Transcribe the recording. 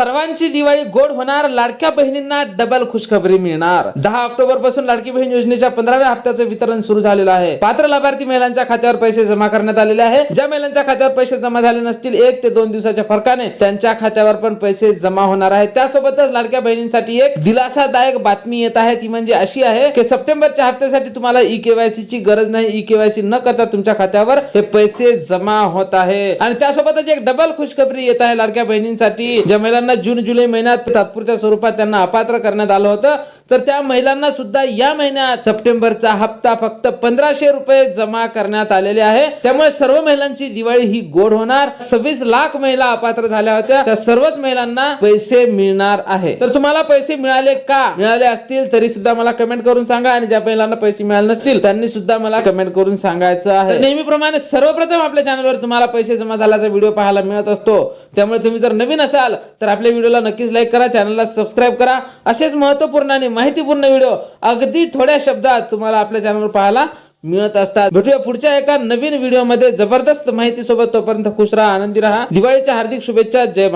सर्वांची दिवाळी गोड होणार लाडक्या बहिणींना डबल खुशखबरी मिळणार. दहा ऑक्टोबरपासून लाडकी बहीण योजनेच्या पंधराव्या हप्त्याचं वितरण सुरू झालेलं आहे. पात्र लाभार्थी महिलांच्या खात्यावर पैसे जमा करण्यात आलेले आहे. ज्या महिलांच्या खात्यावर पैसे जमा झाले नसतील एक ते दोन दिवसाच्या फरकाने त्यांच्या खात्यावर पण पैसे जमा होणार आहे त्यासोबतच लाडक्या बहिणींसाठी एक दिलासादायक बातमी येत आहे. ती म्हणजे अशी आहे की सप्टेंबरच्या हप्त्यासाठी तुम्हाला ई केवायसी ची गरज नाही. ई केवायसी न करता तुमच्या खात्यावर हे पैसे जमा होत आहे. आणि त्यासोबतच एक डबल खुशखबरी येत आहे लाडक्या बहिणींसाठी. ज्या महिलांना जून जुलै महिन्यात तात्पुरत्या स्वरूपात त्यांना अपात्र करण्यात आलं होतं. तर त्या महिलांना सुद्धा या महिन्यात सप्टेंबरचा हप्ता फक्त पंधराशे रुपये जमा करण्यात आलेले आहे. त्यामुळे सर्व महिलांची दिवाळी ही गोड होणार. सव्वीस लाख महिला अपात्र झाल्या होत्या. त्या सर्वच महिलांना पैसे मिळणार आहे. तर तुम्हाला पैसे मिळाले का? मिळाले असतील तरी सुद्धा मला कमेंट करून सांगा आणि ज्या महिलांना पैसे मिळाले नसतील त्यांनी सुद्धा मला कमेंट करून सांगायचं आहे. नेहमीप्रमाणे सर्वप्रथम आपल्या चॅनलवर तुम्हाला पैसे जमा झाल्याचा व्हिडिओ पाहायला मिळत असतो. त्यामुळे तुम्ही जर नवीन असाल तर आपल्या व्हिडिओला नक्कीच लाईक करा चॅनलला सबस्क्राईब करा. असेच महत्त्वपूर्ण आणि माहितीपूर्ण व्हिडिओ अगदी थोड्या शब्दात तुम्हाला आपल्या चॅनलवर पाहायला मिळत असतात. भेटूया पुढच्या एका नवीन व्हिडिओमध्ये जबरदस्त माहिती सोबत तोपर्यंत खुश राहा आनंदी राहा. दिवाळीच्या हार्दिक शुभेच्छा. जय